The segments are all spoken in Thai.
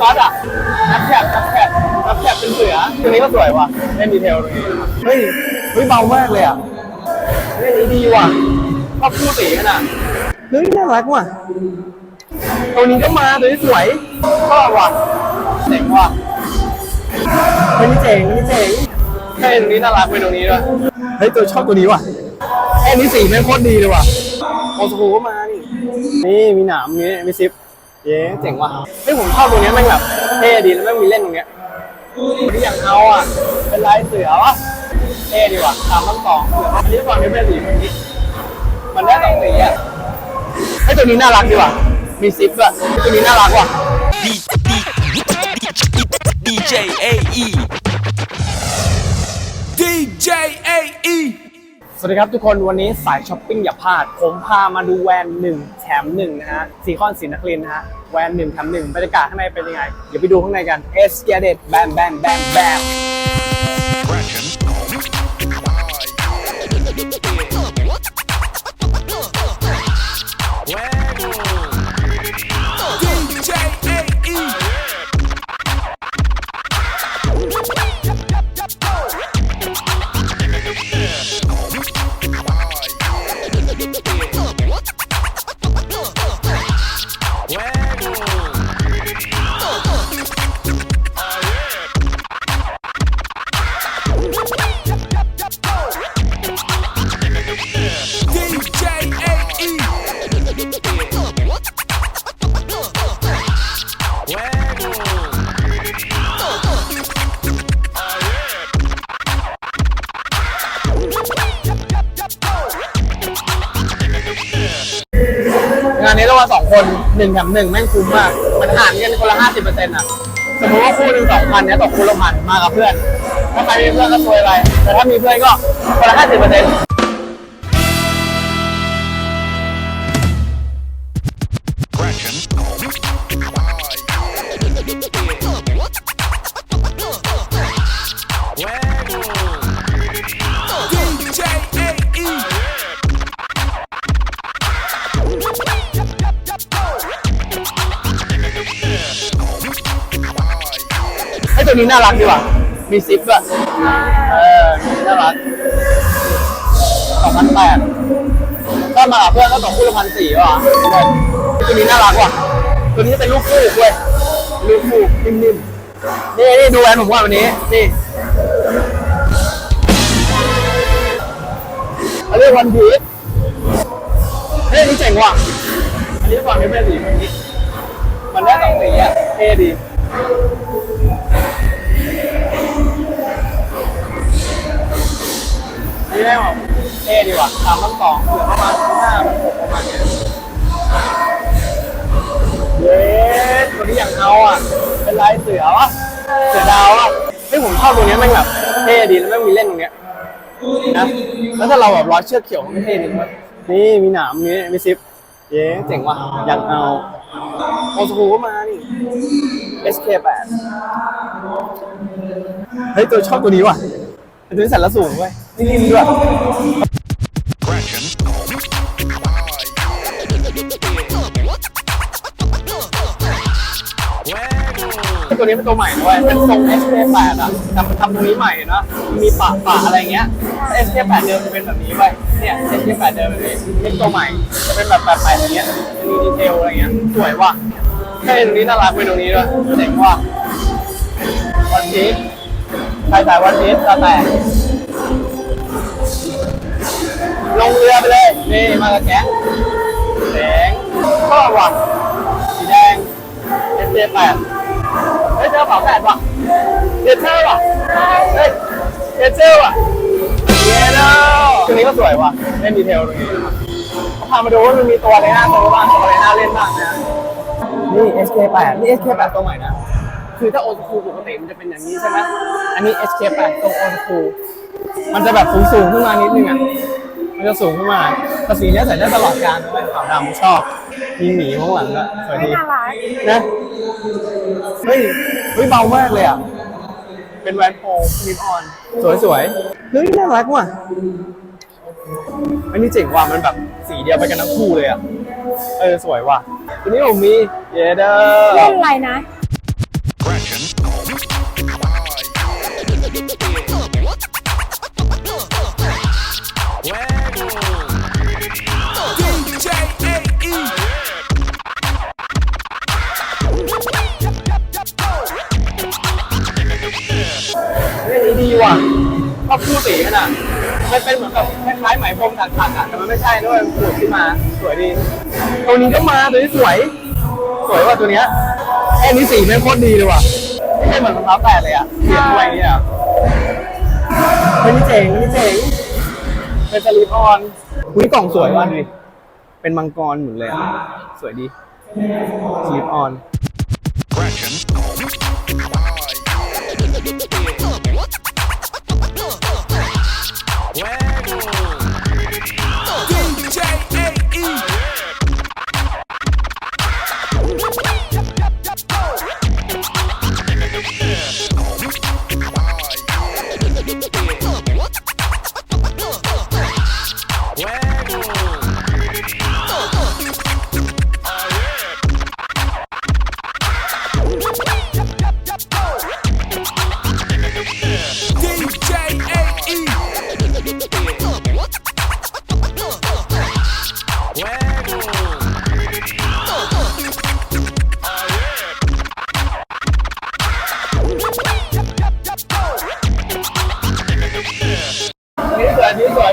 ก๊อตอะนับแคบนับแคบนับแคบเป็นเสือตัวนี้ก็สวยว่ะเล่นดีเทลตรงนี้เฮ้ยเฮ้ยเบามากเลยอะเฮ้ยอันนี้ดีว่ะชอบคู่สีกันอะเฮ้ยน่ารักว่ะตัวนี้ก็มาตัวนี้สวยชอบว่ะเจ๋งว่ะเฮ้ยนี่เจ๋งนี่เจ๋งเฮ้ยตรงนี้น่ารักไปตรงนี้ด้วยเฮ้ยตัวชอบตัวนี้ว่ะเอ้ยอันนี้สีแม่งโคตรดีเลยว่ะโอสคูก็มานี่นี่มีหนามมีมีซิป เย้เจ๋งว่ะเฮ้ยผมชอบตรงเนี้ยแมันแบบเท่ดีแล้วแม่งมีเล่นตรงเนี้ยคนที่อยากเอาอะ เป็นลายเสือวะเท่ดีว่ะสามทั้งสองเสืออันนี้ก่อนไม่เป็นสีแบบนี้ มันได้สองสีอะไอ้ตัวนี้น่ารักดีว่ะ มีซิปอะตัวนี้น่ารักว่ะ สวัสดีครับทุกคนวันนี้สายช้อปปิ้งอย่าพลาด ผมพามาดูแวนหนึ่งแถมหนึ่งนะฮะสีคอนสีนักเรียนนะฮะแวนหนึ่งแถมหนึ่งบรรยากาศข้างในเป็นยังไง เดี๋ยวไปดูข้างในกันเอสเกเดตแบมแบมแบมแบม นี้เรามาสองคนหนึ่งแถมหนึ่งแม่งคุ้มมาก มันหารกันคนละห้าสิบเปอร์เซ็นต์อะ สมมติว่าคู่หนึ่งสองพันเนี้ยตกคู่ละพันมากับเพื่อน ถ้าใครมีเพื่อนก็ซวยไปแต่ถ้ามีเพื่อนก็คนละห้าสิบเปอร์เซ็นต์ ตัวนี้น่ารักดีว่ะ มีซิปด้วยเออน่ารักสองพันแปดก็มาเพื่อนก็ตกคู่ละพันสี่ว่ะตัวนี้น่ารักว่ะ ตัวนี้เป็นลูกคู่เว้ยลูกคู่นิ่มๆ นี่นี่ดูแอนผมว่าวันนี้ นี่เขาเรียกวันพีชเฮ้ยนี่เจ๋งว่ะ อันนี้ก่อนไม่เป็นสีแบบนี้มันได้สองสีอะเท่ดี นี่ได้แบบเท่ดีว่ะสามทั้งสองเหลือประมาณห้าหกประมาณเนี้ยเย้ตัวนี้อยากเอาอะ เป็นลายเสือวะเสือดาวอะเฮ้ยผมชอบตรงเนี้แม่งแบบเท่ดีแล้วแม่งมีเล่นตรงเนี้ยนะแล้วถ้าเราแบบร้อยเชือกเขียวมันไม่เท่ดีมั้ยนี่มีหนามมีมีซิปเย้เจ๋งว่ะอยากเอาโอสคูก็มานี่ SK8 เฮ้ยตัวชอบตัวนี้ว่ะ เป็นตัวที่ใส่แล้วสูงเว้ยนิ่มด้วย ตัวนี้เป็นตัวใหม่ด้วยเป็นทรง SK8 อะแต่มันทำตรงนี้ใหม่นะมีปะปะอะไรเงี้ย SK8 เดิมเป็นแบบนี้ไปเนี่ย SK8 เดิมแบบนี้เป็นตัวใหม่จะเป็นแบบแบบใหม่อย่างเงี้ยจะมีดีเทลอะไรเงี้ยสวยว่ะแค่ตรงนี้น่ารักไปตรงนี้ด้วยเจ๋งว่ะวันพีช ใครสายวันพีชตาแตกลงเรือไปเลย นี่มากับแก๊งแดงชอว่ะสีแดง SK8 เคแปดเฮ้ยเจอฝาแฝดว่ะเดเทอร์ว่ะเฮ้ยเดเทอร์ว่ะเย้แล้วตัวนี้ก็สวยว่ะเล่นดีเทลตรงนี้พามาดูว่ามันมีตัวอะไรน่าตัวบ้างตัวอะไรน่าเล่นบ้างนะนี่ SK8 นี่ SK8 ตัวใหม่นะ คือถ้าโอ o คูปกติมันจะเป็นอย่างนี้ใช่ไหมอันนี้ SK8 ตรงโอ o คูมันจะแบบสูงสูงๆขึ้นมานิดนึงอะมันจะสูงขึ้นมาแต่สีเนี้ยใส่ได้ตลอดการด้วยขาวดำชอบ มีหมีข้างหลังก็สวยดีน่ารักนะเฮ้ยเฮ้ยเบามากเลยอะ เป็นแวนโปรมิดออนสวยสวยๆ เฮ้ยน่ารักว่ะอันนี้เจ๋งว่ะมันแบบสีเดียวไปกันทั้งคู่เลยอะ เออสวยว่ะตัวนี้ผมมีเยเดอร์เล่นอะไรนะ มันเป็นเหมือนแบบคล้ายๆไหมพรมถักๆอะแต่มันไม่ใช่ด้วยมันขูดขึ้นมาสวยดีตัวนี้ก็มาตัวนี้สวย สวยว่ะตัวเนี้ยไอ้อันนี้สีแม่งโคตรดีเลยว่ะไม่ใช่เหมือนรองเท้าแตะเลยอะเสียบไวเนี่ยเฮ้ยนี่เจ๋งนี่เจ๋งเป็นสลีปออนอุ้ยกล่องสวยว่ะดูดิเป็นมังกรเหมือนเลยอะสวยดีสลีปออน DJ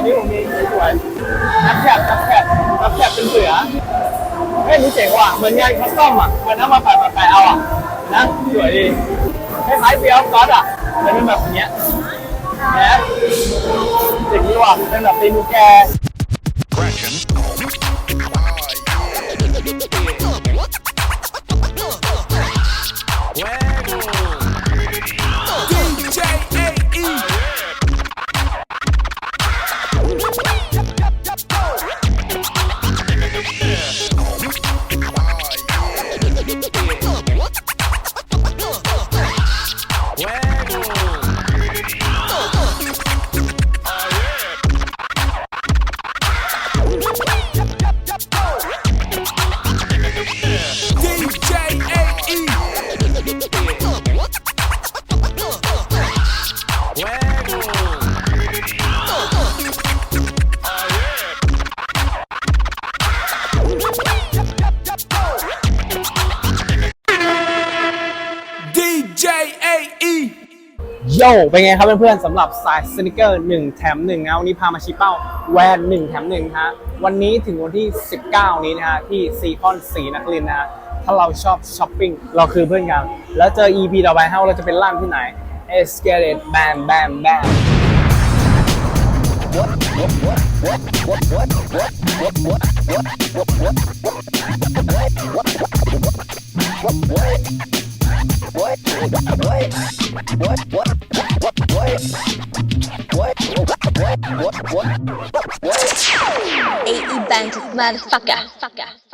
นี้ผมมีสวยนับแคบนับแคบนับแคบเป็นเสือเฮ้ยนี่เจ๋งว่ะเหมือนงานคัสตอมอะเหมือนน้ำมาแปะมาแปะเอาอะนะสวยดีคล้ายๆเบียร์ก๊อตอะแต่เป็นแบบเนี้ยนะเจ๋งดีว่ะเป็นแบบตีนูแก โยเป็นไงครับเพื่อนๆสำหรับสายสนิเกอร์1แถม1นะวันนี้พามาชี้เป้าแวน1แถม1ฮะวันนี้ถึงวันที่ 19 นี้นะฮะที่ซีคอนสีนักลินนะฮะถ้าเราชอบช้อปปิ้งเราคือเพื่อนกัน แล้วเจอ EP ต่อไปว่าเราจะเป็นล่ามที่ไหน Let's get it bam bam bam AE Bank motherfucker.